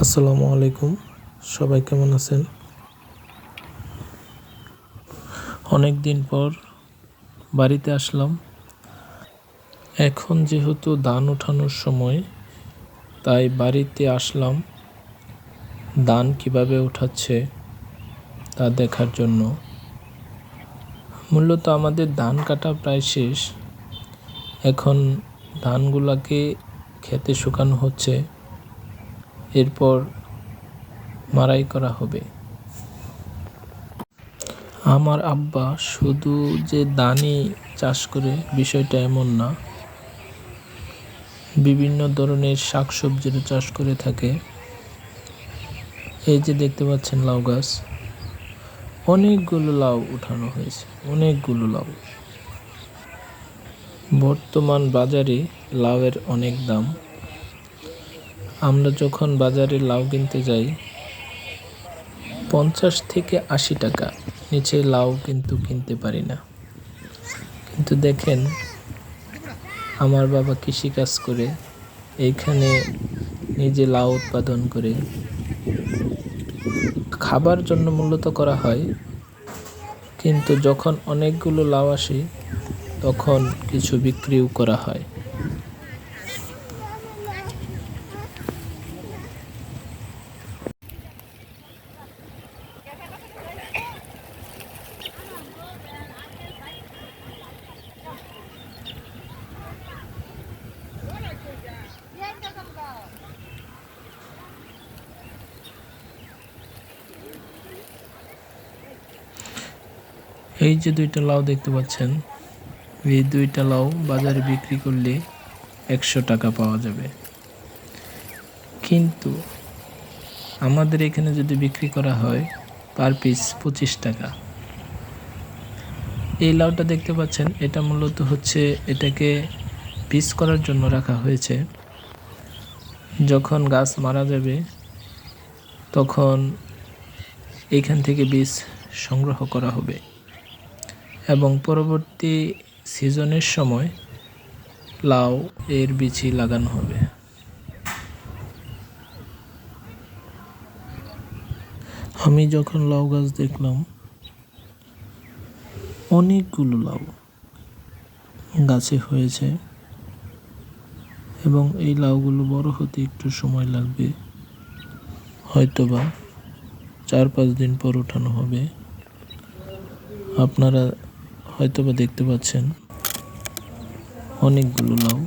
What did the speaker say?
আসসালামু আলাইকুম। সবাই কেমন আছেন? অনেক দিন পর বাড়িতে আসলাম। এখন যেহেতু ধান ওঠানোর সময়, তাই বাড়িতে আসলাম। ধান কীভাবে উঠাচ্ছে তা দেখার জন্য। মূলত আমাদের ধান কাটা প্রায় শেষ। এখন ধানগুলাকে খেতে শুকানো হচ্ছে। এরপর মারাই করা হবে। আমার আব্বা শুধু যে ধানই চাষ করে বিষয়টা এমন না, বিভিন্ন ধরনের শাকসবজিরও চাষ করে থাকে। এই যে দেখতে পাচ্ছেন লাউ গাছ, অনেকগুলো লাউ উঠানো হয়েছে, অনেকগুলো লাউ। বর্তমান বাজারে লাউয়ের অনেক দাম। আমরা যখন বাজারে লাউ কিনতে যাই, পঞ্চাশ থেকে আশি টাকা নিচে লাউ কিন্তু কিনতে পারি না। কিন্তু দেখেন, আমার বাবা কৃষিকাজ করে, এইখানে নিজে লাউ উৎপাদন করে। খাবার জন্য মূলত করা হয়, কিন্তু যখন অনেকগুলো লাউ আসে, তখন কিছু বিক্রিও করা হয়। এই যে দুইটা লাউ দেখতে পাচ্ছেন, এই দুইটা লাউ বাজারে বিক্রি করলে একশো টাকা পাওয়া যাবে। কিন্তু আমাদের এখানে যদি বিক্রি করা হয়, পার পিস পঁচিশ টাকা। এই লাউটা দেখতে পাচ্ছেন, এটা মূলত হচ্ছে এটাকে পিস করার জন্য রাখা হয়েছে। যখন গাছ মারা যাবে, তখন এইখান থেকে বীজ সংগ্রহ করা হবে। এবং পরবর্তী সিজনের সময় লাউ এর বিচি লাগানো হবে। আমি যখন লাউ গাছ দেখলাম, অনেকগুলো লাউ গাছে হয়েছে এবং এই লাউগুলো বড় হতে একটু সময় লাগবে। হয়তোবা চার পাঁচ দিন পর ওঠানো হবে। আপনারা হয়তোবা দেখতে পাচ্ছেন। অনেকগুলো লাউ।